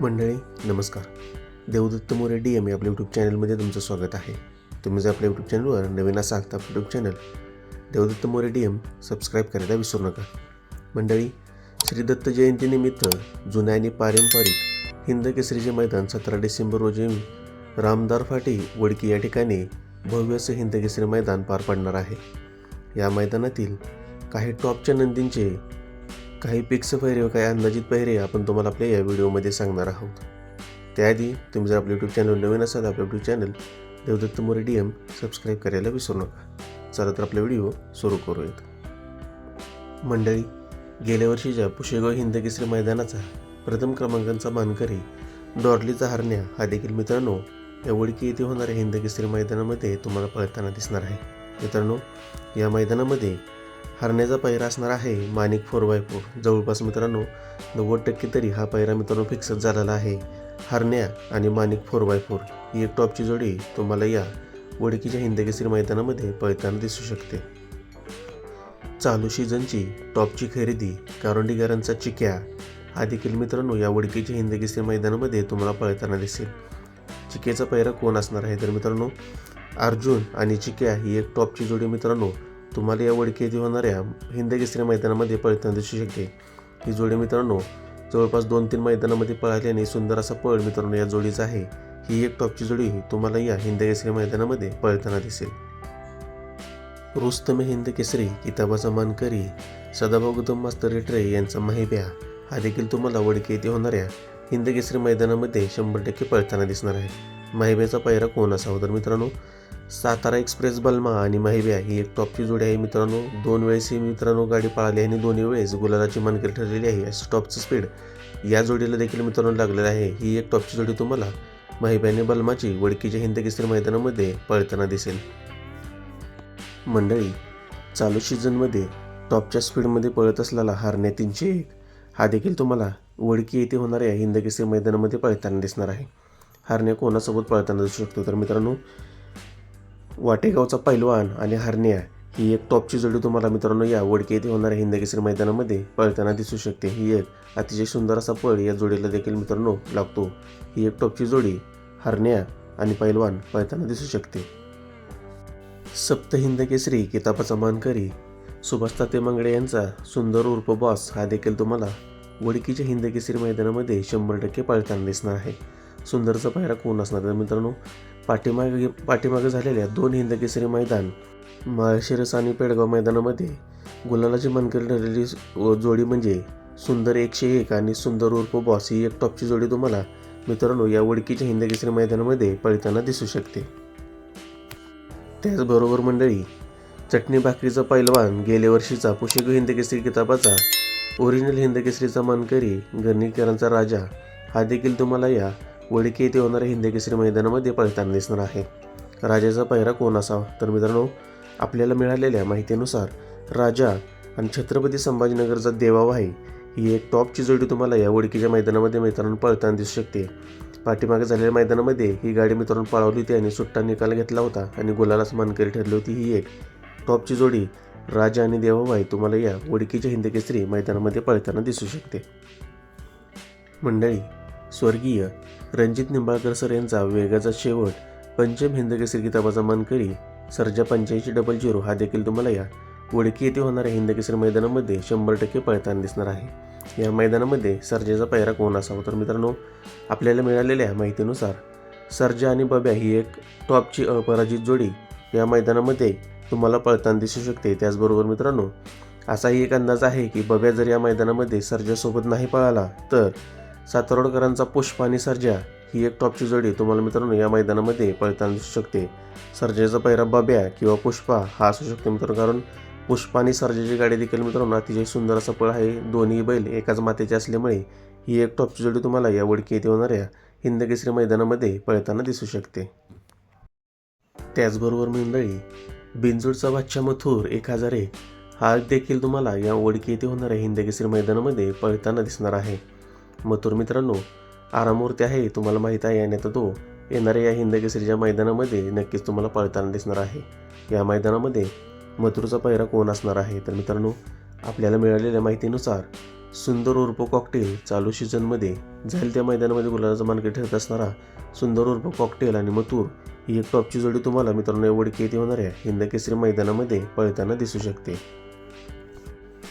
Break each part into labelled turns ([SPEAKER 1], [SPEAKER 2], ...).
[SPEAKER 1] मंडळी नमस्कार. Devdatta More D M या आपल्या यूट्यूब चॅनलमध्ये तुमचं स्वागत आहे. तुम्ही जर आपल्या यूट्यूब चॅनलवर नवीन असाल तर आपलं YouTube channel Devdatta More D M subscribe करायला विसरू नका. मंडळी श्री दत्त जयंतीनिमित्त जुन्या आणि पारंपरिक हिंद केसरीचे मैदान सतरा डिसेंबर रोजी रामदार फाटी वडकी या ठिकाणी भव्य असं हिंद केसरी मैदान पार पडणार आहे. या मैदानातील काही टॉपच्या नंदींचे काही पिक्स पहिरे व काही अंदाजित पहिरे आपण तुम्हाला आपल्या या व्हिडिओमध्ये सांगणार आहोत. त्याआधी तुम्ही जर आपलं यूट्यूब चॅनल नवीन असाल आपलं YouTube channel Devdatta More D M subscribe करायला विसरू नका. चला तर आपला व्हिडिओ सुरू करूयात. मंडळी गेल्या वर्षीच्या पुशेगाव हिंद केसरी मैदानाचा प्रथम क्रमांकाचा मानकरी डॉर्लीचा हरण्या हा देखील मित्रांनो या वडकी येथे होणाऱ्या हिंद केसरी मैदानामध्ये तुम्हाला पळताना दिसणार आहे. मित्रांनो या मैदानामध्ये हरण्याचा पायरा असणार आहे माणिक फोर बाय फोर. जवळपास मित्रांनो नव्वद टक्के तरी हा पायरा मित्रांनो फिक्सच झालेला आहे. हरण्या आणि माणिक फोर बाय फोर ही एक टॉपची जोडी तुम्हाला या वडकीच्या हिंदकेसरी मैदानामध्ये पळताना दिसू शकते. चालू सीझनची टॉपची खरेदी कारोंडीकरांचा चिक्या. हा देखील मित्रांनो या वडकीच्या हिंदकेसरी मैदानामध्ये तुम्हाला पळताना दिसेल. चिक्याचा पैरा कोण असणार आहे? तर मित्रांनो अर्जुन आणि चिक्या ही एक टॉपची जोडी मित्रांनो तुम्हाला या वडकी होणाऱ्या हिंदकेसरी मैदानामध्ये पळताना दिसू शकते ही जोडी मित्रांनो जवळपास दोन तीन मैदानामध्ये पळाल्याने सुंदर असा पळ मित्रांनो या जोडीचा आहे. ही एक टॉपची जोडी तुम्हाला या हिंदकेसरी मैदानामध्ये पळताना दिसेल. रुस्तम हिंद केसरी किताबाचा मानकरी सदाभाऊ गौतम मास्तर रेटरे यांचा माहिब्या हा देखील तुम्हाला वडके येथे होणाऱ्या हिंद केसरी मैदानामध्ये शंभर टक्के पळताना दिसणार आहे. माहिब्याचा पायरा कोण असावा तर मित्रांनो सातारा एक्सप्रेस बल्मा आणि माहिब्या ही एक टॉपची जोडी आहे मित्रांनो. दोन वेळेस ही मित्रांनो गाडी पळाली आणि दोन्ही वेळेस गुलालाची मानकरी ठरलेली आहे. अशी टॉपचं स्पीड या जोडीला देखील मित्रांनो लागलेलं आहे. ही एक टॉपची जोडी तुम्हाला महिब्याने बल्माची वडकीच्या हिंद केसरी मैदानामध्ये पळताना दिसेल. मंडळी चालू सीझनमध्ये टॉपच्या स्पीडमध्ये पळत असलेला हारण्या तीनशे एक. हा देखील तुम्हाला वडकी येथे होणाऱ्या हिंद केसरी मैदानामध्ये पळताना दिसणार आहे. हारण्या कोणासोबत पळताना दिसू शकतो? तर मित्रांनो वाटेगावचा पैलवान आणि हरण्या ही एक टॉपची जोडी तुम्हाला मित्रांनो या वडके येथे होणाऱ्या हिंदकेसरी मैदानामध्ये पळताना दिसू शकते. ही एक अतिशय सुंदर असा पळ या जोडीला देखील मित्रांनो लागतो. ही एक टॉपची जोडी हरण्या आणि पैलवान पळताना दिसू शकते. सप्त हिंदकेसरी किताबाचा मानकरी सुभाष ताते मांगडे यांचा सुंदर उर्फ बॉस हा देखील तुम्हाला वडकीच्या हिंदकेसरी मैदानामध्ये शंभर टक्के पळताना दिसणार आहे. सुंदरचा पायरा कोण असणार? तर मित्रांनो पाठीमागे पाठीमागे झालेल्या दोन हिंदकेसरी मैदान माळशिरस आणि पेडगाव मैदानामध्ये गुलालाची मनकरी ठरलेली जोडी म्हणजे सुंदर एकशे एक आणि सुंदर उर्फ बॉस ही एक टॉपची जोडी तुम्हाला मित्रांनो या वडकीच्या हिंदकेसरी मैदानामध्ये पळताना दिसू शकते. त्याचबरोबर मंडळी चटणी भाकरीचा पैलवान गेल्या वर्षीचा पुषेक हिंदकेसरी किताबाचा ओरिजिनल हिंदकेसरीचा मानकरी गर्णिकरांचा राजा हा देखील तुम्हाला या वडके येथे होणाऱ्या हिंदकेसरी मैदानामध्ये पळताना दिसणार आहे. राजाचा पहिरा कोण असावा? तर मित्रांनो आपल्याला मिळालेल्या माहितीनुसार राजा आणि छत्रपती संभाजीनगरचा देवाभाई ही एक टॉपची जोडी तुम्हाला या वडकीच्या मैदानामध्ये मित्रांनो पळताना दिसू शकते. पाठीमागे झालेल्या मैदानामध्ये ही गाडी मित्रांनो पळवली होती आणि सुट्टा निकाल घेतला होता आणि गुलालाच मानकरी ठरली होती. ही एक टॉपची जोडी राजा आणि देवाबाई तुम्हाला या वडकीच्या हिंदकेसरी मैदानामध्ये पळताना दिसू शकते. मंडळी स्वर्गीय रणजित निंबाळकर सर यांचा वेगाचा शेवट पंचम हिंदकेसरी किताबाचा मानकरी सर्जा पंच्याऐंशी डबल झिरो हा देखील तुम्हाला या वडकी येथे होणाऱ्या हिंदकेसरी मैदानामध्ये शंभर टक्के पळताना दिसणार आहे. या मैदानामध्ये सर्जेचा पायरा कोण असावा? तर मित्रांनो आपल्याला मिळालेल्या माहितीनुसार सर्जा आणि बब्या ही एक टॉपची अपराजित जोडी या मैदानामध्ये तुम्हाला पळताना दिसू शकते. त्याचबरोबर मित्रांनो असाही एक अंदाज आहे की बब्या जर या मैदानामध्ये सर्जासोबत नाही पळाला तर सातारोडकरांचा पुष्प आणि सर्जा ही एक टॉपची जोडी तुम्हाला मित्रांनो या मैदानामध्ये पळताना दिसू शकते. सर्जेचा पैरा बाब्या किंवा पुष्पा हा असू शकतो मित्रांनो कारण पुष्पा आणि सर्जेची गाडी देखील मित्रांनो अतिशय सुंदर असा पळ आहे. दोन्ही बैल एकाच मातेचे असल्यामुळे ही एक टॉपची जोडी तुम्हाला या वडकी येथे होणाऱ्या हिंदकेसरी मैदानामध्ये पळताना दिसू शकते. त्याचबरोबर मंडळी बिंजूडचा बादशा मथुर एक हजार एक हा देखील तुम्हाला या वडकी येथे होणाऱ्या हिंदकेसरी मैदानामध्ये पळताना दिसणार आहे. मथुर मित्रांनो आरामूर्ती आहे तुम्हाला माहीत आहे आणि आता तो येणाऱ्या या हिंदकेसरीच्या मैदानामध्ये नक्कीच तुम्हाला पळताना दिसणार आहे. या मैदानामध्ये मथुरचा पहिरा कोण असणार आहे? तर मित्रांनो आपल्याला मिळालेल्या माहितीनुसार सुंदर उर्फ कॉकटेल चालू सीझनमध्ये जाईल त्या मैदानामध्ये गुलाबाचा मानके ठरत असणारा सुंदर उर्फ कॉकटेल आणि मथुर ही एक टॉपची जोडी तुम्हाला मित्रांनो एवढी वडकी येथे होणाऱ्या हिंद केसरी मैदानामध्ये पळताना दिसू शकते.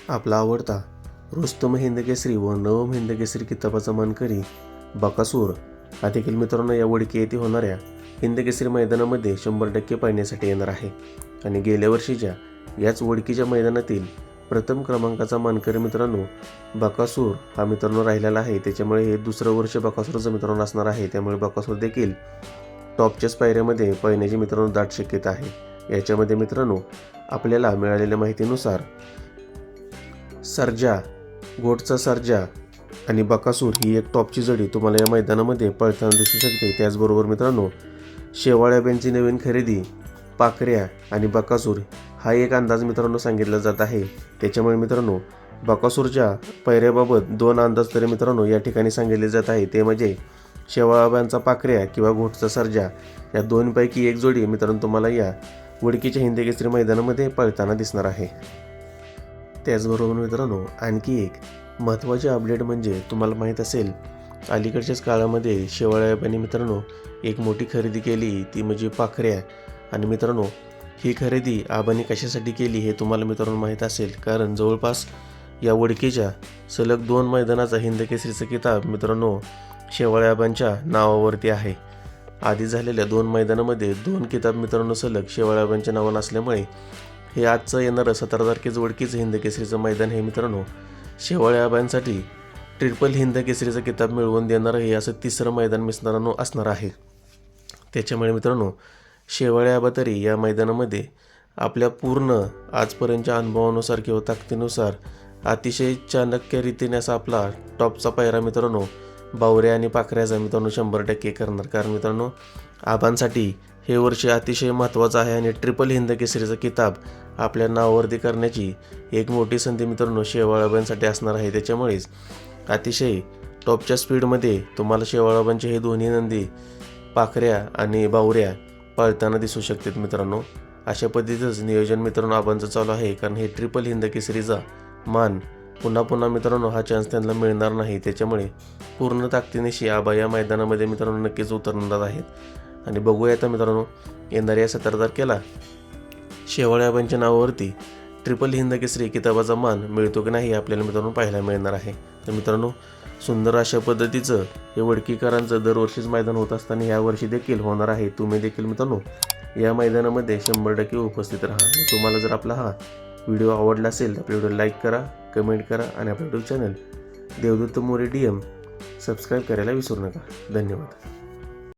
[SPEAKER 1] आपला आवडता रुस्तम हिंदकेसरी व नवम हिंदकेसरी किताबाचा मानकरी बकासूर. हा देखील मित्रांनो या वडकी येथे होणाऱ्या हिंदकेसरी मैदानामध्ये शंभर टक्के पाहण्यासाठी येणार आहे. आणि गेल्या वर्षीच्या याच वडकीच्या मैदानातील प्रथम क्रमांकाचा मानकरी मित्रांनो बकासूर हा मित्रांनो राहिलेला आहे. त्याच्यामुळे हे दुसरं वर्ष बकासूरचं मित्रांनो असणार आहे. त्यामुळे बकासूर देखील टॉपच्याच पायऱ्यामध्ये पळण्याची मित्रांनो दाट शक्यता आहे. याच्यामध्ये मित्रांनो आपल्याला मिळालेल्या माहितीनुसार सर्जा गोटचा सर्जा आणि बकासूर ही एक टॉपची जोडी तुम्हाला या मैदानामध्ये पळताना दिसू शकते. त्याचबरोबर मित्रांनो शेवाळ्या बेंची नवीन खरेदी पाकऱ्या आणि बकासूर हा एक अंदाज मित्रांनो सांगितला जात आहे. त्याच्यामुळे मित्रांनो बकासूरच्या पैऱ्याबाबत दोन अंदाज तरी मित्रांनो या ठिकाणी सांगितले जात आहे. ते म्हणजे शेवाळाबांचा पाकऱ्या किंवा घोटचा सर्जा या दोनपैकी एक जोडी मित्रांनो तुम्हाला या वडकीच्या हिंदी केसरी मैदानामध्ये पळताना दिसणार आहे. त्याचबरोबर मित्रांनो आणखी एक महत्त्वाचे अपडेट म्हणजे तुम्हाला माहीत असेल अलीकडच्याच काळामध्ये शेवाळ्याबांनी मित्रांनो एक मोठी खरेदी केली ती म्हणजे पाखऱ्या. आणि मित्रांनो ही खरेदी आबांनी कशासाठी केली हे तुम्हाला मित्रांनो माहीत असेल कारण जवळपास या वडकीच्या सलग दोन मैदानाचा हिंदकेसरीचा किताब मित्रांनो शेवाळ्याबांच्या नावावरती आहे. आधी झालेल्या दोन मैदानामध्ये दोन किताब मित्रांनो सलग शेवाळ्याबांच्या नावानं असल्यामुळे हे आजचं येणारं सतरा तारखेचं वडकीचं हिंद केसरीचं मैदान हे मित्रांनो. शेवाळ्याबांसाठी ट्रिपल हिंद केसरीचं किताब मिळवून देणारं हे असं तिसरं मैदान मित्रांनो असणार आहे. त्याच्यामुळे मित्रांनो शेवाळ्याबा तरी या मैदानामध्ये आपल्या पूर्ण आजपर्यंतच्या अनुभवानुसार किंवा ताकदीनुसार अतिशय चाणक्यरीतीने असा आपला टॉपचा पायरा मित्रांनो बावऱ्या आणि पाखऱ्याचा मित्रांनो शंभर टक्के करणार. कारण मित्रांनो आबांसाठी हे वर्ष अतिशय महत्त्वाचं आहे आणि ट्रिपल हिंद केसरीचा किताब आपल्या नावावरती करण्याची एक मोठी संधी मित्रांनो शेवाळाबांसाठी असणार आहे. त्याच्यामुळेच अतिशय टॉपच्या स्पीडमध्ये तुम्हाला शेवाळाबांचे हे दोन्ही नंदी पाखऱ्या आणि बावऱ्या पळताना दिसू शकतात मित्रांनो. अशा पद्धतीचंच नियोजन मित्रांनो आबांचं चालू आहे. कारण हे ट्रिपल हिंद केसरीचा मान पुन्हा पुन्हा मित्रांनो हा चान्स त्यांना मिळणार नाही. त्याच्यामुळे पूर्ण ताकदीनेशी आबा या मैदानामध्ये मित्रांनो नक्कीच उतरणार आहेत. आणि बघूया आता मित्रांनो येणाऱ्या सतरा तारखेला शेवाळ्याबांच्या नावावरती ट्रिपल हिंद केसरी किताबाचा मान मिळतो की नाही हे आपल्याला मित्रांनो पाहायला मिळणार आहे. तर मित्रांनो सुंदर अशा पद्धतीचं हे वडकीकरांचं दरवर्षीच मैदान होत असताना यावर्षी देखील होणार आहे. तुम्ही देखील मित्रांनो या मैदानामध्ये शंभर टक्के उपस्थित राहा. तुम्हाला जर आपला हा व्हिडिओ आवडला असेल तर आपल्या व्हिडिओ लाईक करा कमेंट करा आणि आपला YouTube channel Devdatta More D M subscribe करायला विसरू नका. धन्यवाद.